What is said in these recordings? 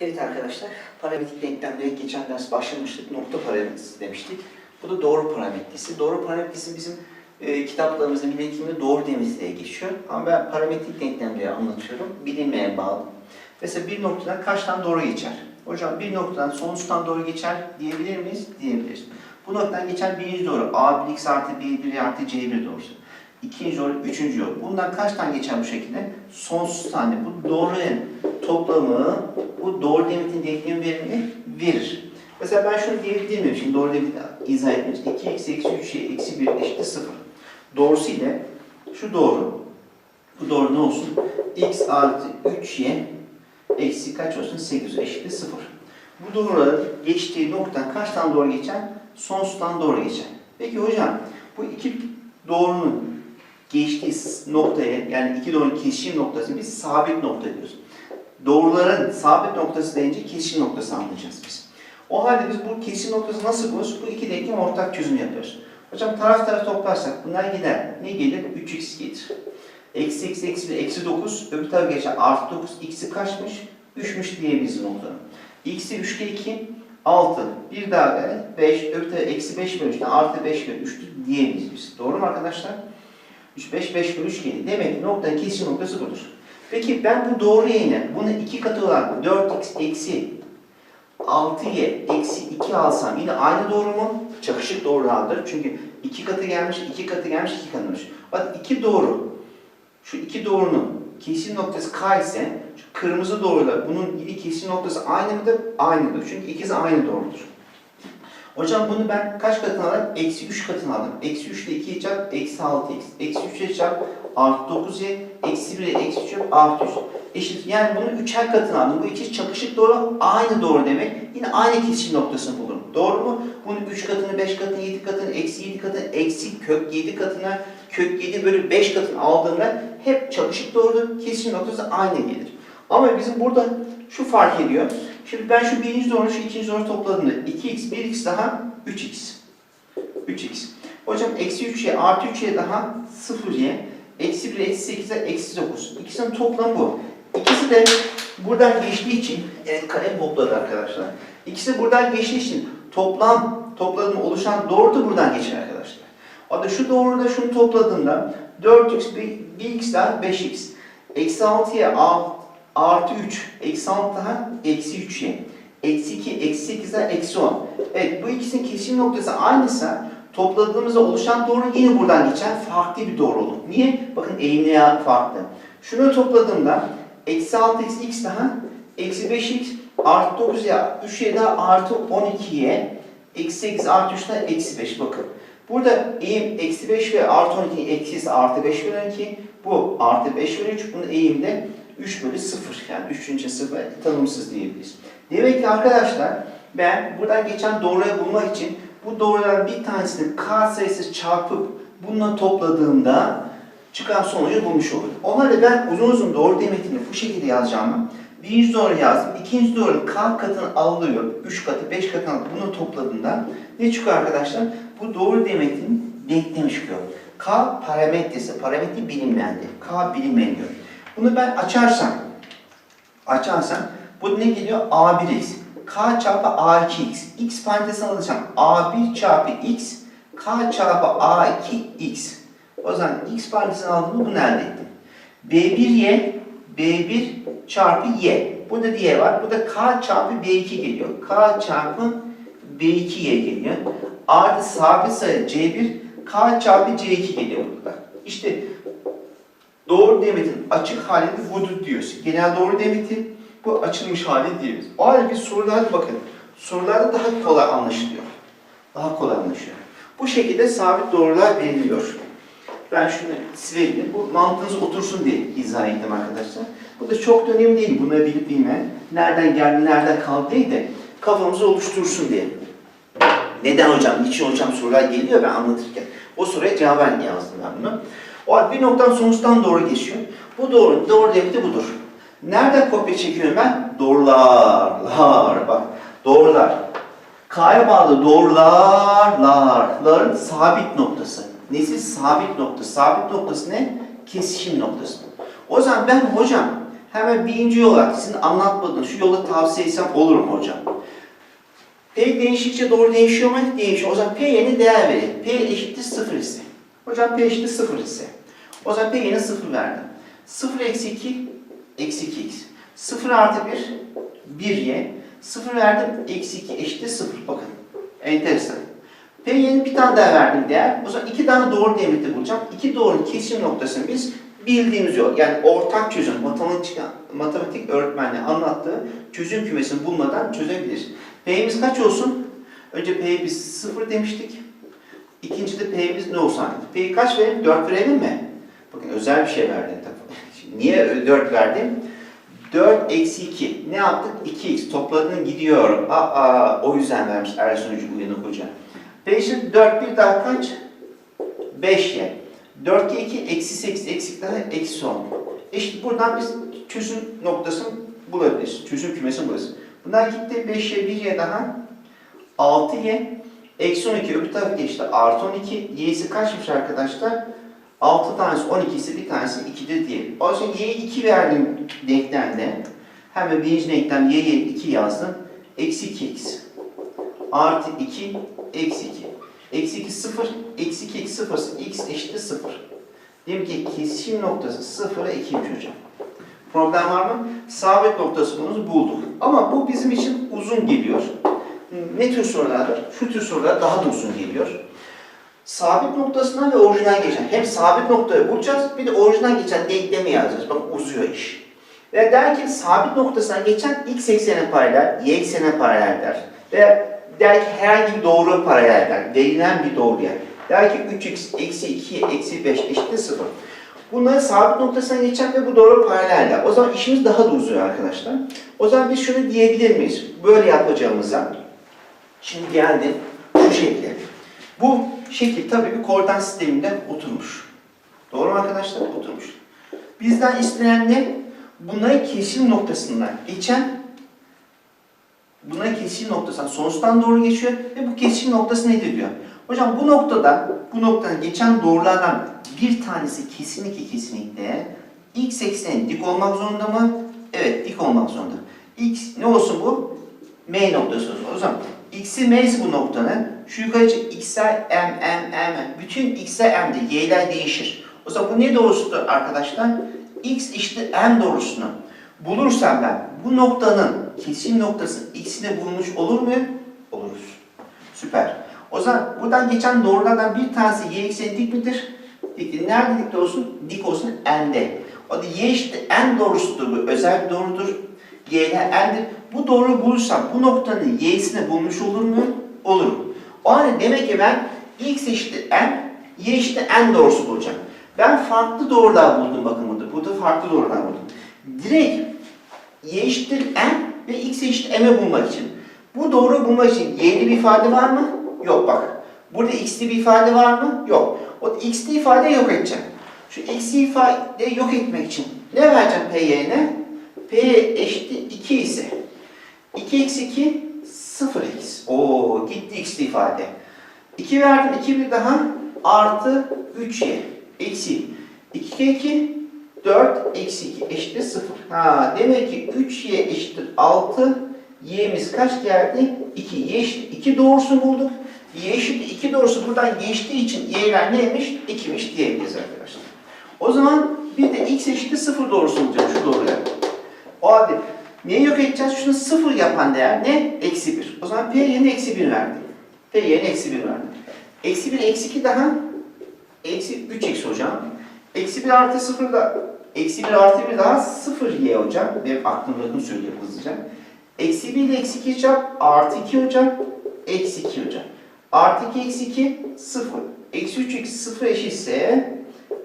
Evet arkadaşlar, parametrik denklemlere geçen ders başlamıştık. Nokta parametresi demiştik. Bu da doğru parametresi. Doğru parametresi bizim e, kitaplarımızda bilim eğitiminde doğru demesi geçiyor. Ama ben parametrik denklemleri anlatıyorum. Bilinmeye bağlı. Mesela bir noktadan kaç tane doğru geçer? Hocam bir noktadan sonuçtan doğru geçer diyebilir miyiz? Diyebiliriz. Bu noktadan geçen birinci doğru. A1x artı B1 artı C1 doğrusu. İkinci doğru, üçüncü yol. Bundan kaç tane geçer bu şekilde? Sonsuz tane. Bu doğruların toplamı bu doğru demetin denklemi verimini verir. Mesela ben şunu diyebilir miyim? Şimdi doğru demeti izah etmiyoruz. 2x eksi 3y eksi 1 eşittir 0. Doğrusu ile şu doğru. Bu doğru ne olsun? x artı 3y eksi kaç olsun? 8 eşittir 0. Bu doğruların geçtiği noktadan kaç tane doğru geçer? Sonsuzdan doğru geçer. Peki hocam bu iki doğrunun geçtiği noktaya yani iki doğrunun kesişim noktasını biz sabit nokta diyoruz. Doğruların sabit noktası deyince kesişim noktası anlayacağız biz. O halde biz bu kesişim noktası nasıl buluruz? Bu iki denklem ortak çözüm yapıyoruz. Hocam taraf taraf toplarsak bunlar gider. Ne gelir? 3x gelir. Eksi x eksi 1 eksi 9 öbür tarafa geçer. Artı 9 x'i kaçmış? 3'müş diyebiliriz noktanın. x'i 3'te 2 6. Bir daha ver. 5. Öbür tarafa eksi 5 bölü 3'ten artı 5 bölü 3'tür diyebiliriz biz. Doğru mu arkadaşlar? 3, 5, 5 bölü 3 gelir. Demek ki noktanın kesişim noktası budur. Peki ben bu doğru yayını, bunu iki katı olan 4x eksi 6y eksi 2 alsam yine aynı doğru mu? Çakışık doğrulardır. Çünkü iki katı gelmiş, iki katı gelmiş, iki katı gelmiş. Bak iki doğru. Şu iki doğrunun kesim noktası k ise şu kırmızı doğruyla bunun ili kesim noktası aynı mıdır? Aynıdır. Çünkü ikisi aynı doğrudur. Hocam bunu ben kaç katını aldım? Eksi 3 katını aldım. Eksi 3 ile 2'yi çarp, eksi 6 x. Eksi 3'e çarp, artı 9y, eksi 1'e eksi 3 çarp, artı 3. Eşit. Yani bunu 3'er katını aldım. Bu ikisi çakışık doğru, aynı doğru demek. Yine aynı kesişim noktasını bulurum. Doğru mu? Bunun 3 katını, 5 katını, 7 katını, eksi 7 katını, eksi kök 7 katına, kök 7 bölü 5 katını aldığımda hep çakışık doğrudur. Kesişim noktası aynı gelir. Ama bizim burada şu fark ediyor. Şimdi ben şu birinci doğru, şu ikinci doğru topladığımda 2x, 1x daha 3x. 3x. Hocam eksi 3y artı 3y daha 0y. Eksi 1, eksi 8'e eksi 9. İkisinin toplamı bu. İkisi de buradan geçtiği için, evet kalem topladı arkadaşlar. İkisi de buradan geçtiği için toplam, topladığım oluşan doğru da buradan geçer arkadaşlar. O da şu doğruda şunu topladığımda 4x, 1x daha 5x. Eksi 6'ya artı 3, eksi 6 daha eksi 3y. Eksi 2, eksi 8 daha eksi 10. Evet bu ikisinin kesişim noktası aynıysa topladığımızda oluşan doğru yine buradan geçen farklı bir doğru olur. Niye? Bakın eğimli farklı. Şunu topladığımda eksi 6 eksi x daha eksi 5x artı 9 ya 3y daha artı 12y eksi 8 artı 3 daha eksi 5 bakın. Burada eğim eksi 5 ve artı 12 eksi artı 5 bölü 12 bu artı 5 bölü 3 bunun eğimde 3 bölü 0 yani 3. sıfır tanımsız diyebiliriz. Demek ki arkadaşlar ben buradan geçen doğruyu bulmak için bu doğruların bir tanesini k sayısı çarpıp bununla topladığımda çıkan sonucu bulmuş olurum. O halde ben uzun uzun doğru demetini bu şekilde yazacağımı birinci doğru yazdım. ikinci doğru k katını alıyor. 3 katı, 5 katını alıp bunu topladığımda ne çıkıyor arkadaşlar? Bu doğru demetin denklemi çıkıyor. K parametresi, parametre bilinmeyendi. K bilinmeniyor. Bunu ben açarsam, açarsam bu ne geliyor? A1x. K çarpı A2x. X parantezine alacağım. A1 çarpı x. K çarpı A2x. O zaman x parantezine aldığımda bunu elde ettim. B1y. B1 çarpı y. Burada diye var. Burada k çarpı b2 geliyor. k çarpı b2y geliyor. Artı sabit sayı c1 k çarpı c2 geliyor burada. İşte doğru demetin açık hali budur diyoruz. Genel doğru demeti bu açılmış hali diyoruz. O halde biz sorularda bakın. Sorularda daha kolay anlaşılıyor. Daha kolay anlaşılıyor. Bu şekilde sabit doğrular veriliyor. Ben şunu sileyim. Bu mantığınız otursun diye izah ettim arkadaşlar. Bu da çok da önemli değil. Bunları bilip bilme. Nereden geldi, nereden kaldı değil de kafamızı oluştursun diye. Neden hocam, niçin hocam sorular geliyor ben anlatırken. O soruya cevaben yazdım ben bunu. O halde bir noktadan sonuçtan doğru geçiyor. Bu doğru, doğru demeti budur. Nereden kopya çekiyorum ben? Doğrular, lar, bak. Doğrular. K'ya bağlı doğrular, sabit noktası. Nesi sabit noktası? Sabit noktası ne? Kesişim noktası. O zaman ben hocam Hemen birinci yol olarak sizin anlatmadığınız şu yolu tavsiye etsem olur mu hocam? P değiştikçe doğru değişiyor mu? Değişiyor. O zaman P yerine değer verin. P eşittir 0 ise. Hocam P eşittir 0 ise. O zaman P yerine 0 verdim. 0 eksi 2 eksi 2x. 0 artı 1 1y. 0 verdim eksi 2 eşittir 0. Bakın enteresan. P yerine bir tane daha verdim değer. O zaman iki tane doğru demirde bulacağım. İki doğrunun kesişim noktasını biz bildiğimiz yol yani ortak çözüm matematik, matematik öğretmenle anlattığı çözüm kümesini bulmadan çözebilir. P'miz kaç olsun? Önce P'ye biz 0 demiştik. İkincide P'miz ne olsun? P'yi kaç verelim? 4 verelim mi? Bakın özel bir şey verdim niye 4 verdim? 4 eksi 2. Ne yaptık? 2x. Topladın gidiyor. Aa, o yüzden vermiş Ersun Hoca uyanık hoca. P şimdi 4 bir daha kaç? 5y. 4 kere 2 eksi 8 eksik daha eksi 10. İşte buradan biz çözüm noktasını bulabiliriz. Çözüm kümesini bulabiliriz. Bundan gitti 5y 1y daha 6y eksi 12 öbür tarafı geçti. Artı 12 y'si kaçmış arkadaşlar? 6 tanesi 12 ise bir tanesi 2'dir diyelim. O zaman y'ye 2 verdim denklemde. Hemen birinci denklem y'ye 2 yazdım. Eksi 2x artı 2 eksi 2. Eksi 2 0, eksi 2 eksi 0 ise x eşittir 0. Demek ki kesişim noktası 0'a 2'ymiş hocam. Problem var mı? Sabit noktası bunu bulduk. Ama bu bizim için uzun geliyor. Ne tür sorulardır? Şu tür sorular daha da uzun geliyor. Sabit noktasından ve orijinal geçen. Hem sabit noktayı bulacağız, bir de orijinal geçen denklemi yazacağız. Bak uzuyor iş. Ve der ki sabit noktasından geçen x eksene paralel, y eksene paralel der. Ve der ki herhangi bir doğru paralel der. Verilen bir doğruya. Der ki 3x eksi 2 eksi 5 eşittir 0. Bunları sabit noktasına geçen ve bu doğru paraleller. O zaman işimiz daha da uzuyor arkadaşlar. O zaman biz şunu diyebilir miyiz? Böyle yapacağımıza. Şimdi geldim şu şekilde. Bu şekil tabii bir koordinat sisteminde oturmuş. Doğru mu arkadaşlar? Oturmuş. Bizden istenen ne? Bunların kesişim noktasından geçen Bunların kesişim noktasından sonsuzdan doğru geçiyor ve bu kesişim noktası nedir diyor. Hocam bu noktadan, bu noktadan geçen doğrulardan bir tanesi kesinlikle kesinlikle x ekseni dik olmak zorunda mı? Evet dik olmak zorunda. x ne olsun bu? M noktası olsun. O zaman x'i m'si bu noktanın. Şu yukarı çık x'ler m m m. Bütün x'ler m'de y'ler değişir. O zaman bu ne doğrusudur arkadaşlar? x işte m doğrusunu bulursam ben bu noktanın kesim noktası x'ini bulmuş olur muyum? Oluruz. Süper. O zaman buradan geçen doğrulardan bir tanesi y ekseni dik midir? Diktir. Nerede dik olsun? Dik olsun n'de. O da y işte n doğrusudur bu. Özel bir doğrudur. Y'ler n'dir. Bu doğruyu bulursam bu noktanın y'sini bulmuş olur muyum? Olurum. O halde demek ki ben x eşittir n, y eşittir n doğrusu bulacağım. Ben farklı doğrular buldum bakın burada. Burada farklı doğrular buldum. Direkt y eşittir n ve x eşittir m'e bulmak için. Bu doğru bulmak için y'li bir ifade var mı? Yok bak. Burada x'li bir ifade var mı? Yok. O x'li ifadeyi yok edeceğim. Şu x'li ifadeyi yok etmek için ne vereceğim p yerine? P eşittir 2 ise 2 eksi 2 0x. Oo gitti x'li ifade. 2 verdim 2 bir daha artı 3y eksi 2 kere 2 4 eksi 2 eşittir 0. Ha, demek ki 3y eşittir 6. y'miz kaç geldi? 2. y eşittir 2 doğrusunu bulduk. y eşittir 2 doğrusu buradan geçtiği için y'ler neymiş? 2'miş diyebiliriz arkadaşlar. O zaman bir de x eşittir 0 doğrusunu bulacağım şu doğruya. O halde neyi yok edeceğiz? Şunu 0 yapan değer ne? Eksi 1. O zaman p yerine eksi 1 verdim. p yerine eksi 1 verdim. Eksi 1 eksi 2 daha eksi 3x hocam. Eksi 1 artı 0 da eksi 1 artı 1 daha 0 y hocam. Benim aklım rakım söylüyor hızlıca. Eksi 1 ile eksi 2 çarp artı 2 hocam. Eksi 2 hocam. Artı 2 eksi 2 0. Eksi 3 eksi 0 eşitse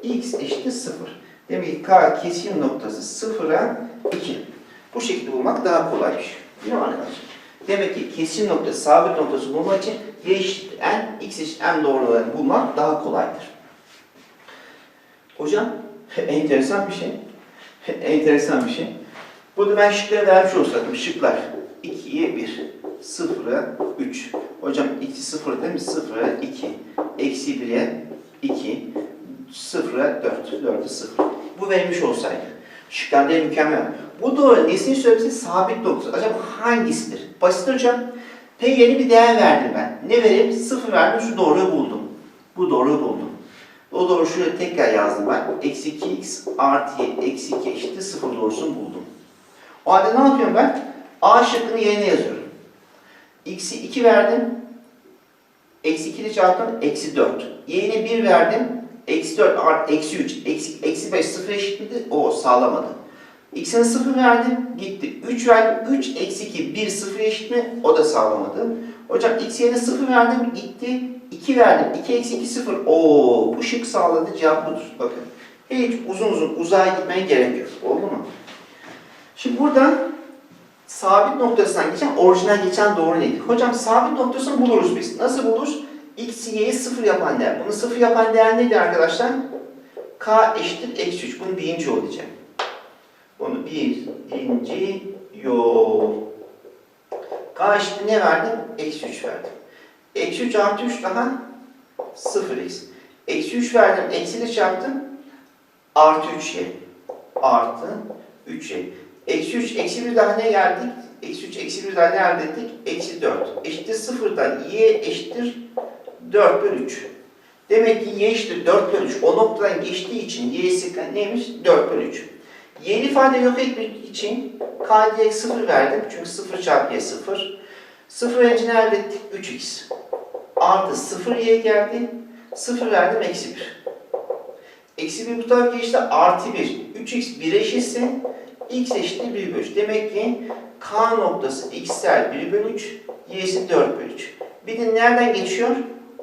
x eşittir 0. Demek ki k kesim noktası 0'a 2. Bu şekilde bulmak daha kolaymış. Değil mi arkadaşlar? Demek ki kesim noktası, sabit noktası bulmak için y eşittir n, x eşittir n doğrularını bulmak daha kolaydır. Hocam enteresan bir şey. enteresan bir şey. Burada ben şıkları vermiş olsaydım şıklar 2'ye 1, 0'a 3. Hocam 2 0 değil mi? 0'a 2. Eksi 1'e 2. 0'a 4. 4'e 0. Bu vermiş olsaydı. Şıklarda mükemmel. Bu doğru nesneyi söylemesi sabit noktası. Acaba hangisidir? Basit hocam. P yeni bir değer verdim ben. Ne vereyim? Sıfır verdim şu doğruyu buldum. Bu doğruyu buldum. O doğru şuraya tekrar yazdım ben. Eksi 2x artı eksi 2 eşittir sıfır doğrusunu buldum. O halde ne yapıyorum ben? A şıkkını yerine yazıyorum. X'i 2 verdim. Eksi 2 ile çarptım. Eksi 4. Y'ine 1 verdim. Eksi 4 artı eksi 3. Eksi, eksi 5 sıfır eşit miydi? O sağlamadı. X'e 0 verdim. Gitti. 3 verdim. 3 eksi 2 1 0 eşit mi? O da sağlamadı. Hocam X yerine 0 verdim. Gitti. 2 verdim. 2 eksi 2 0. Oo, bu şık sağladı. Cevap budur. Bakın. Hiç uzun uzun uzağa gitmeye gerek yok. Oldu mu? Şimdi buradan sabit noktasından geçen, orijinal geçen doğru neydi? Hocam sabit noktasını buluruz biz. Nasıl buluruz? X, Y'yi sıfır yapan değer. Bunu sıfır yapan değer neydi arkadaşlar? K eşittir eksi 3. Bunu birinci yol diyeceğim. Bunu birinci yol. K eşittir ne verdim? Eksi 3 verdim. Eksi 3 artı 3 daha 0x. Eksi 3 verdim. Eksi ile çarptım. Artı 3y. Artı 3y. Eksi 3, eksi 1 daha ne geldik? Eksi 3, eksi 1 daha ne elde ettik? Eksi 4. Eşittir 0'dan y eşittir 4 bölü 3. Demek ki y eşittir 4 bölü 3. O noktadan geçtiği için y'si neymiş? 4 bölü 3. Y'li ifade yok etmek için k diye 0 verdim. Çünkü 0 çarpı y 0. 0 önce elde ettik? 3x. Artı 0 y geldi. 0 verdim eksi 1. Eksi 1 bu tarafa geçti. Artı 1. 3x 1 eşitse x eşittir 1 bölü 3. Demek ki k noktası x'ler 1 bölü 3. y'si 4 bölü 3. Bir de nereden geçiyor?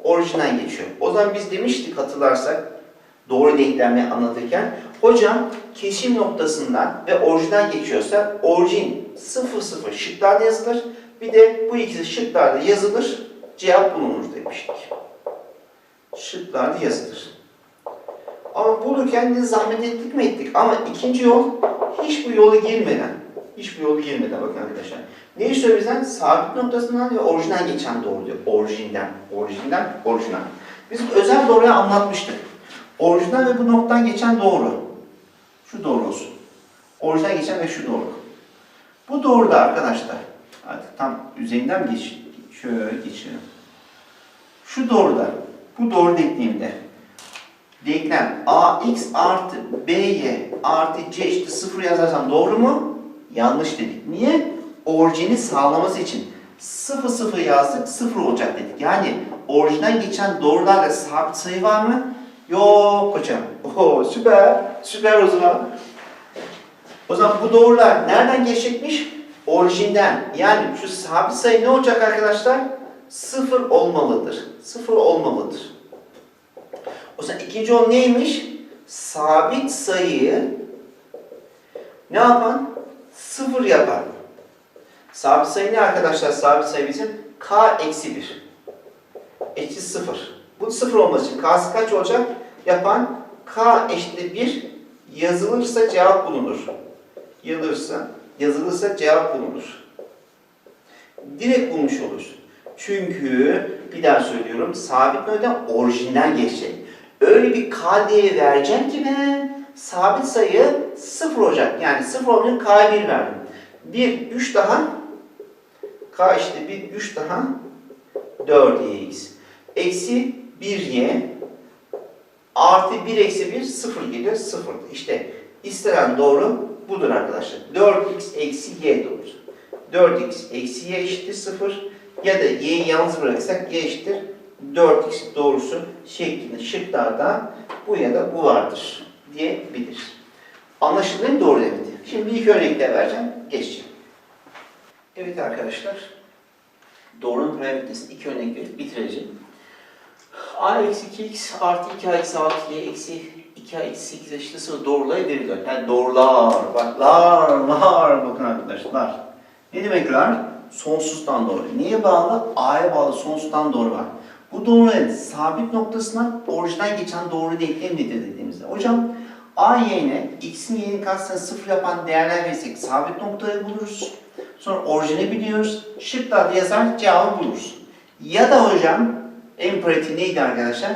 Orijinden geçiyor. O zaman biz demiştik hatırlarsak doğru denklemleri anlatırken hocam kesim noktasından ve orijinden geçiyorsa orijin 0 0 şıklarda yazılır. Bir de bu ikisi şıklarda yazılır. Cevap bulunur demiştik. Şıklarda yazılır. Ama bulurken de zahmet ettik mi ettik. Ama ikinci yol hiç bu yolu girmeden, hiç bu yolu girmeden bakın arkadaşlar. Neyi söylüyor bizden? Sabit noktasından ve orijinden geçen doğru diyor. Orijinden, orijinden, orijinal. Biz özel doğruyu anlatmıştık. Orijinden ve bu noktadan geçen doğru. Şu doğru olsun. Orijinden geçen ve şu doğru. Bu doğru da arkadaşlar. Artık tam üzerinden geç? Şöyle geçiyorum. Şu doğru da. Bu doğru denklemde. Denklem ax artı by artı c eşittir 0 yazarsam doğru mu? Yanlış dedik. Niye? Orijini sağlaması için 0 0 yazdık 0 olacak dedik. Yani orijinden geçen doğrularla sabit sayı var mı? Yok hocam. Oo, süper. Süper o zaman. O zaman bu doğrular nereden geçecekmiş? Orijinden. Yani şu sabit sayı ne olacak arkadaşlar? 0 olmalıdır. 0 olmalıdır. O zaman ikinci yol neymiş? Sabit sayıyı ne yapan? Sıfır yapan. Sabit sayı ne arkadaşlar? Sabit sayı bizim k eksi 1. Eksi 0. Bu sıfır olması için k'sı kaç olacak? Yapan k eşittir 1 yazılırsa cevap bulunur. Yazılırsa, yazılırsa cevap bulunur. Direkt bulmuş olursun. Çünkü bir daha söylüyorum sabit nöden orijinden geçecek. Öyle bir k değeri vereceğim ki ben sabit sayı sıfır olacak. Yani sıfır olmayacak k'ya 1 verdim. 1, 3 daha k işte 1, 3 daha 4x. Eksi 1y artı 1 eksi 1 0 gelir 0. İşte istenen doğru budur arkadaşlar. 4x eksi y doğrusu. 4x eksi y eşittir 0 ya da y'yi yalnız bırakırsak y eşittir 4x doğrusu şeklinde şıklarda bu ya da bu vardır diyebiliriz. Anlaşıldı mı doğru demedi. Şimdi bir iki örnekler vereceğim, geçeceğim. Evet arkadaşlar, doğrunun parametresini iki örnek verip bitireceğim. a eksi 2x artı 2a eksi 6y eksi 2a eksi 8 eşittir 0 doğruları veriliyor. Yani doğrular, bak lar, lar bakın arkadaşlar. Ne demek lar? Sonsuzdan doğru. Niye bağlı? A'ya bağlı sonsuzdan doğru var. Bu doğruların sabit noktasına orijinden geçen doğru denklem nedir dediğimizde. Hocam A yerine x'in y'nin karşısına sıfır yapan değerler verirsek sabit noktayı buluruz. Sonra orijini biliyoruz. Şıklarda yazar cevabı buluruz. Ya da hocam en pratiği neydi arkadaşlar?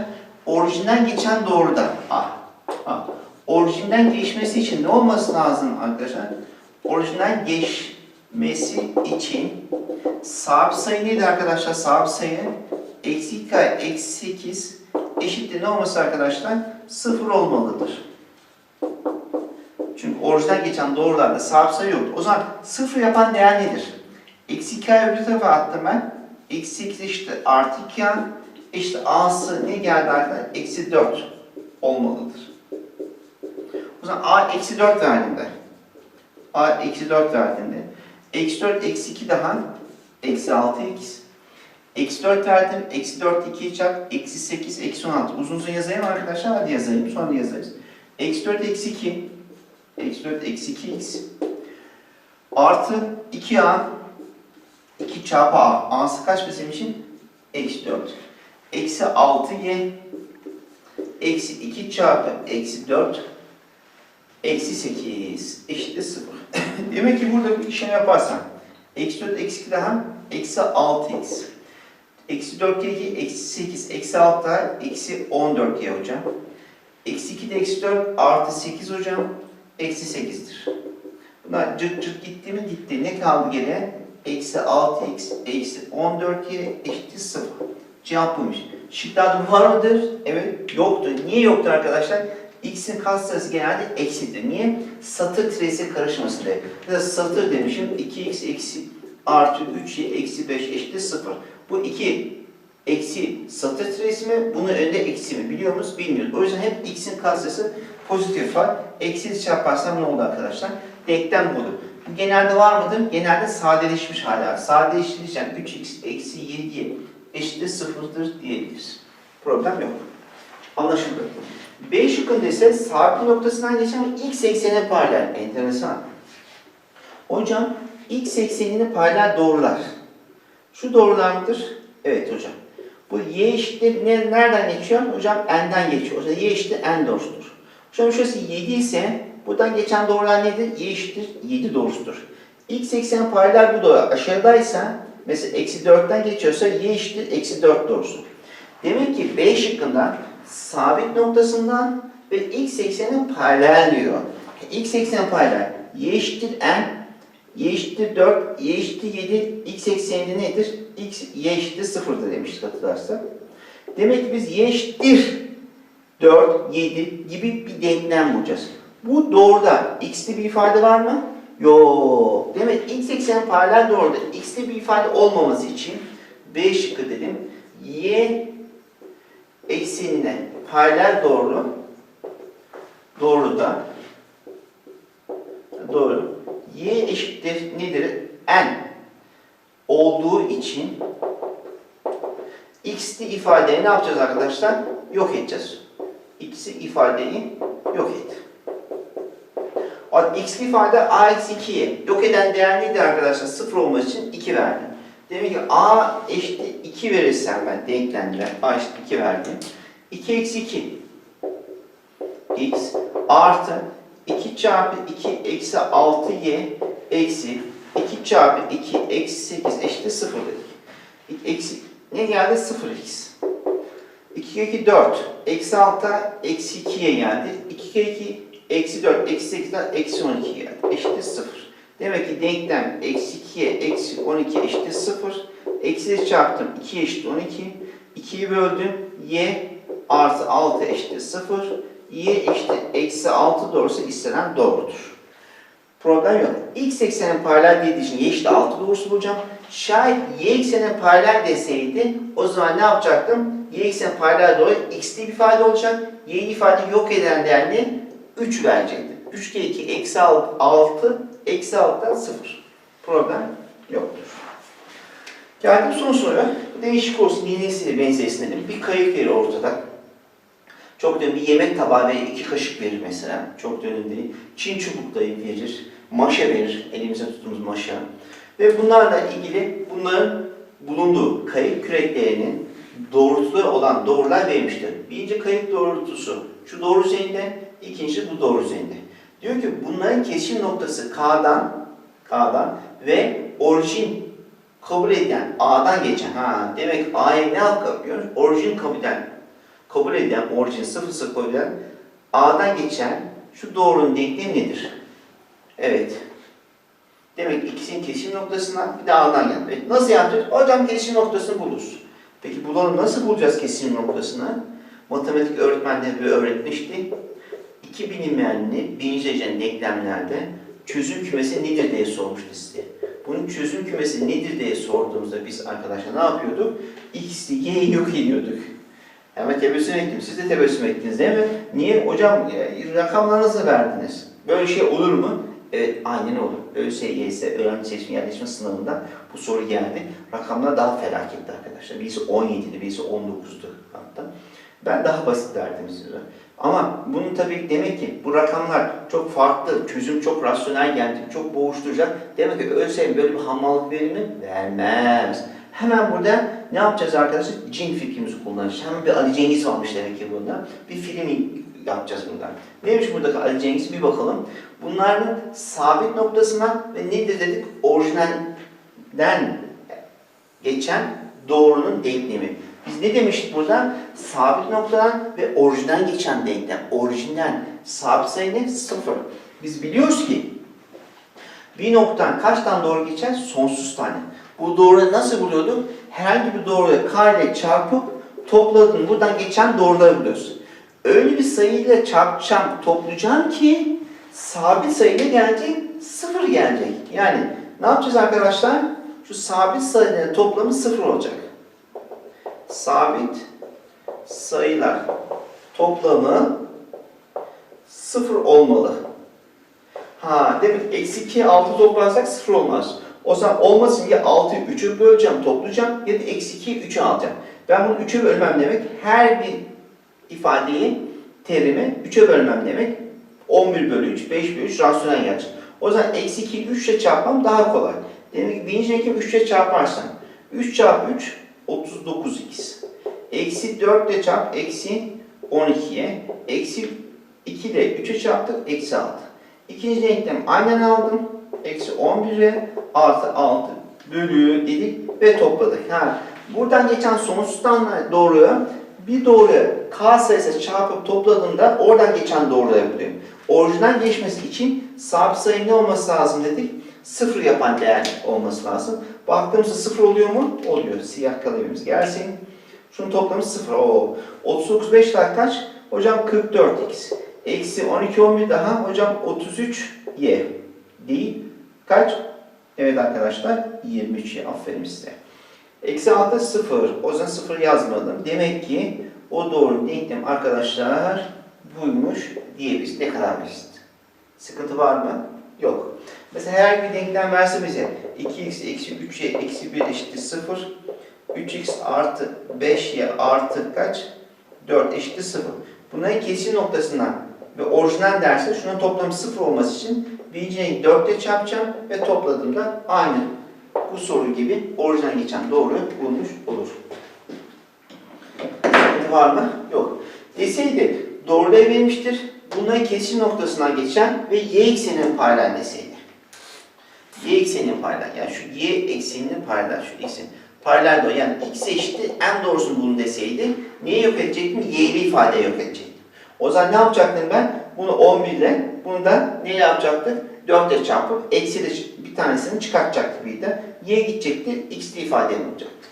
Orijinden geçen doğruda A. A. orijinden geçmesi için ne olması lazım arkadaşlar? Orijinden geçmesi için sabit sayı neydi arkadaşlar? Sabit sayı eksi 2 eksi 8 eşittir ne olması arkadaşlar? 0 olmalıdır. Çünkü orijinden geçen doğrularda sabit sayı yok. O zaman 0 yapan değer nedir? Eksi 2 öbür tarafa attım ben. Eksi 8 eşittir artı 2 İşte a'sı ne geldi arkadaşlar? Eksi 4 olmalıdır. O zaman a eksi 4 verdiğinde. A eksi 4 verdiğinde. Eksi 4 eksi 2 daha. Eksi 6x eksi. 4 verdim. Eksi 4 2'yi çarp. Eksi 8 eksi 16 uzun uzun yazayım arkadaşlar. Hadi yazayım. Sonra yazarız. Eksi 4 eksi 2 eksi 4 eksi 2x artı 2a 2 çarpı a. A'sı kaç bizim için? eksi 4 eksi 6y eksi 2 çarpı eksi 4 eksi 8 eşittir 0. Demek ki burada bir işlem yaparsan eksi 4 eksi 2 daha eksi 6x eksi 4 kere 2 eksi 8 eksi 6 daha eksi 14 y hocam. Eksi 2 de eksi 4 artı 8 hocam eksi 8'dir. Bunlar cırt cırt gitti mi gitti. Ne kaldı geriye? Eksi 6x eksi 14y eşittir 0. Cevap buymuş. Şıklarda var mıdır? Evet. Yoktur. Niye yoktur arkadaşlar? X'in katsayısı genelde eksidir. Niye? Satır tiresi karışmasın diye. Da satır demişim. 2x eksi artı 3y eksi 5 eşittir 0. Bu 2 eksi satır tiresi mi? Bunun önünde eksi mi? Biliyor musunuz? Bilmiyoruz. O yüzden hep x'in katsayısı pozitif var. Eksi çarparsam ne oldu arkadaşlar? Denklem budur. Bu genelde var mıdır? Genelde sadeleşmiş hala. Sadeleştirirken 3x eksi 7y eşittir 0'dır diyebiliriz. Problem yok. Anlaşıldı. B şıkkında ise sabit noktasından geçen x eksene paralel. Enteresan. Hocam x eksenini paralel doğrular. Şu doğrular mıdır? Evet hocam. Bu y eşittir ne, nereden geçiyor? Hocam n'den geçiyor. O zaman y eşittir n doğrusudur. Hocam şurası 7 ise buradan geçen doğrular nedir? y eşittir 7 doğrusudur. x ekseni paralel bu doğru. Aşağıdaysa mesela eksi 4'ten geçiyorsa y eşittir eksi 4 doğrusu. Demek ki B şıkkından sabit noktasından ve x eksenin paralel diyor. x ekseni paralel. Y eşittir n, y eşittir 4, y eşittir 7, x ekseninde nedir? X, y eşittir 0'dır demiştik hatırlarsak. Demek ki biz y eşittir 4, 7 gibi bir denklem bulacağız. Bu doğruda x'li bir ifade var mı? Yok. Demek x eksen paralel doğruda x'li bir ifade olmaması için B şıkkı dedim. Y eksenine paralel doğru doğruda doğru y eşittir nedir? n olduğu için x'li ifadeyi ne yapacağız arkadaşlar? Yok edeceğiz. x'li ifadeyi yok et. X'li ifade a eksi 2'yi yok eden değer neydi arkadaşlar? 0 olması için 2 verdim. Demek ki a eşittir 2 verirsem ben denklemde a eşittir 2 verdim. 2 eksi 2 x artı 2 çarpı 2 eksi 6y eksi 2 çarpı 2 eksi 8 eşittir 0 dedik. Eksi, ne geldi? 0x. 2 kere 2 4. Eksi 6 eksi 2'ye geldi. 2 kere 2 eksi 4 eksi 8'den eksi 12 geldi. Eşittir 0. Demek ki denklem eksi 2'ye eksi 12 eşittir 0. Eksi çarptım 2 eşittir 12. 2'yi böldüm. Y artı 6 eşittir 0. Y eşittir eksi 6 doğrusu istenen doğrudur. Problem yok. X eksenin paralel dediği için y eşittir 6 doğrusu bulacağım. Şayet y eksenin paralel deseydi o zaman ne yapacaktım? Y eksenin paralel doğru x'li bir ifade olacak. Y ifade yok eden değer ne? 3 verecektim. 3 kere 2 eksi 6 eksi 6'dan 0. Problem yoktur. Geldim son soruya. Değişik olsun dinleyesiyle benzesin Bir kayık verir ortada. Çok dön bir yemek tabağı ve iki kaşık verir mesela. Çok dönün değil. Çin çubuklayı verir. Maşa verir. Elimize tuttuğumuz maşa. Ve bunlarla ilgili bunların bulunduğu kayık küreklerinin doğrultuları olan doğrular verilmiştir. Birinci kayık doğrultusu şu doğru üzerinde, ikinci bu doğru üzerinde. Diyor ki bunların kesişim noktası K'dan K'dan ve orijin kabul eden A'dan geçen ha demek A'ya ne yapıyoruz? Orijin kabul eden kabul eden orijin sıfır kabul eden A'dan geçen şu doğrunun denklemi nedir? Evet. Demek ki ikisinin kesişim noktasından bir de A'dan geldi. Evet, Nasıl yapacağız? Hocam kesişim noktasını buluruz. Peki bulalım nasıl bulacağız kesişim noktasını? Matematik öğretmenleri öğretmişti. İki bilinmeyenli birinci derecenin denklemlerde çözüm kümesi nedir diye sormuştu size. Bunun çözüm kümesi nedir diye sorduğumuzda biz arkadaşlar ne yapıyorduk? X'li Y'yi yok ediyorduk. Hemen tebessüm ettim. Siz de tebessüm ettiniz değil mi? Niye? Hocam e, rakamları nasıl verdiniz? Böyle şey olur mu? Evet, aynen olur. ÖSYS, Öğrenci Seçim Yerleşme Sınavında bu soru geldi. Rakamlar daha felaketti arkadaşlar. Birisi 17'di, birisi 19'du hatta. Ben daha basit verdim size. Ama bunun tabii demek ki bu rakamlar çok farklı, çözüm çok rasyonel geldi, çok boğuşturacak. Demek ki ÖSYM böyle bir hamallık verir mi? Vermez. Hemen burada ne yapacağız arkadaşlar? Cin fikrimizi kullanacağız. Hemen bir Ali Cengiz varmış demek ki bunda. Bir film yapacağız bundan. Neymiş buradaki Ali Cengiz bir bakalım. Bunların sabit noktasına ve nedir dedik? Orijinalden geçen doğrunun denklemi. Biz ne demiştik burada? Sabit noktadan ve orijinden geçen denklem. Orijinden sabit sayı ne? Sıfır. Biz biliyoruz ki bir noktadan kaç tane doğru geçer? Sonsuz tane. Bu doğruyu nasıl buluyorduk? Herhangi bir doğruya k ile çarpıp topladın. Buradan geçen doğruları buluyoruz. Öyle bir sayıyla çarpacağım, toplayacağım ki sabit sayıyla gelecek, sıfır gelecek. Yani ne yapacağız arkadaşlar? Şu sabit sayıların toplamı sıfır olacak. Sabit sayılar toplamı sıfır olmalı. Ha demek eksi 2'ye 6 toplarsak 0 olmaz. O zaman olmasın ya 6'yı 3'e böleceğim, toplayacağım ya da eksi 2'yi 3'e alacağım. Ben bunu 3'e bölmem demek her bir ifadeyi, terimi 3'e bölmem demek. 11 bölü 3, 5 bölü 3 rasyonel gelecek. O zaman eksi 2'yi 3 ile çarpmam daha kolay. Demek ki birinci denklemi 3 ile çarparsam 3 çarpı 3 39x. Eksi 4 ile çarp eksi 12'ye. Eksi 2 ile 3'e çarptık eksi 6. İkinci denklem aynen aldım. Eksi 11'e artı 6 bölü dedik ve topladık. Ha, buradan geçen sonsuzdan doğruya bir doğruya k sayısı çarpıp topladığımda oradan geçen doğruya buluyorum. Orijinal geçmesi için sabit sayı ne olması lazım dedik? Sıfır yapan değer olması lazım. Baktığımızda sıfır oluyor mu? Oluyor. Siyah kalemimiz gelsin. Şunun toplamı sıfır. Oo. 39 5 daha kaç? Hocam 44x. Eksi 12 11 daha hocam 33 y. Değil. Kaç? Evet arkadaşlar 23 y. Aferin size. Eksi 6 0. O zaman 0 yazmadım. Demek ki o doğru denklem arkadaşlar buymuş diyebiliriz. Ne kadar basit. Sıkıntı var mı? Yok. Mesela herhangi bir denklem verse bize 2x eksi 3y eksi 1 eşittir 0. 3x artı 5y artı kaç? 4 eşittir 0. Bunların kesişim noktasından ve orijinal derse şunun toplamı 0 olması için birinciyi 4 ile çarpacağım ve topladığımda aynı bu soru gibi orijinal geçen doğru bulmuş olur. Sıkıntı var mı? Yok. Deseydi doğru verilmiştir. Bunların kesişim noktasından geçen ve y ekseninin paralel deseydi. Y ekseninin paralel. Yani şu y ekseninin paralel. Şu eksen. Paralel doğru. Yani x eşittir en doğrusunu bulun deseydi neyi yok edecektim? Y'li ifadeyi yok edecektim. O zaman ne yapacaktım ben? Bunu 11 ile, bunu da ne yapacaktık? 4 ile çarpıp eksi de bir tanesini çıkartacaktık bir de. Y gidecekti, x'li ifade olacaktı.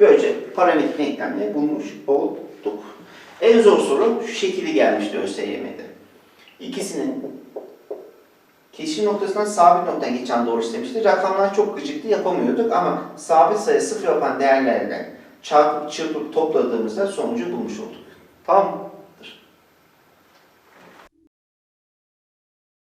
Böylece parametrik denklemleri bulmuş olduk. En zor soru şu şekilde gelmişti ÖSYM'de. İkisinin kesişim noktasından sabit noktadan geçen doğru istemişti. Rakamlar çok gıcıktı yapamıyorduk ama sabit sayı sıfır yapan değerlerle çarpıp çırpıp topladığımızda sonucu bulmuş olduk. Tamam?